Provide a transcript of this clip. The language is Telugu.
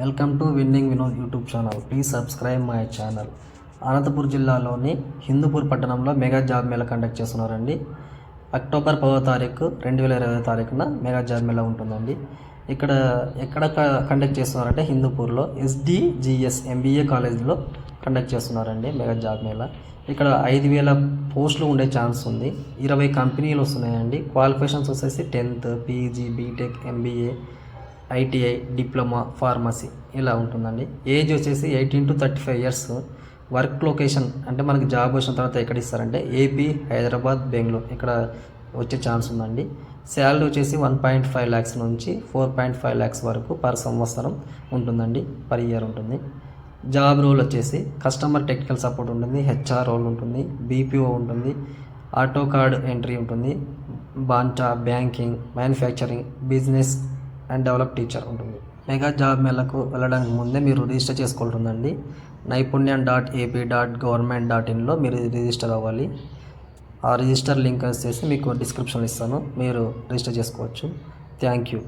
Welcome to winning Vinod YouTube channel. Please subscribe my channel. Anantapur జిల్లాలోని హిందూపూర్ పట్టణంలో మెగా జాబ్ మేళా కండక్ట్ చేస్తున్నారండి. అక్టోబర్ పదో తారీఖు రెండు వేల ఇరవై తారీఖున మెగా జాబ్ మేళా ఉంటుందండి. ఇక్కడ ఎక్కడ కండక్ట్ చేస్తున్నారంటే హిందూపూర్లో ఎస్డిజిఎస్ ఎంబీఏ కాలేజీలో కండక్ట్ చేస్తున్నారండి మెగా జాబ్ మేళా. ఇక్కడ ఐదు వేల పోస్టులు ఉండే ఛాన్స్ ఉంది. ఇరవై కంపెనీలు వస్తున్నాయండి. క్వాలిఫికేషన్స్ వచ్చేసి tenth PG BTech MBA ITI diploma pharmacy ఇలా ఉంటుందండి. ఏజ్ వచ్చేసి eighteen to thirty five years. Work location అంటే మనకి జాబ్ వచ్చిన తర్వాత ఎక్కడ ఇస్తారంటే ఏపీ హైదరాబాద్ బెంగళూరు ఇక్కడ వచ్చే ఛాన్స్ ఉందండి. శాలరీ వచ్చేసి వన్ పాయింట్ ఫైవ్ ల్యాక్స్ నుంచి ఫోర్ పాయింట్ ఫైవ్ ల్యాక్స్ వరకు పర్ సంవత్సరం ఉంటుందండి పర్ ఇయర్ ఉంటుంది. జాబ్ రోల్ వచ్చేసి కస్టమర్ టెక్నికల్ సపోర్ట్ ఉంటుంది హెచ్ఆర్ రోల్ ఉంటుంది బీపీఓ ఉంటుంది ఆటో కార్డ్ ఎంట్రీ ఉంటుంది Banta banking manufacturing business and develop teacher ఉంటుంది. మెగా జాబ్ మేళకు వెళ్ళడానికి ముందే మీరు రిజిస్టర్ చేసుకోవాలండి Naipunyam dot AP dot government dot ఇన్లో మీరు రిజిస్టర్ అవ్వాలి. ఆ రిజిస్టర్ లింక్ వచ్చేసి మీకు డిస్క్రిప్షన్ ఇస్తాను. మీరు రిజిస్టర్ చేసుకోవచ్చు. Thank you.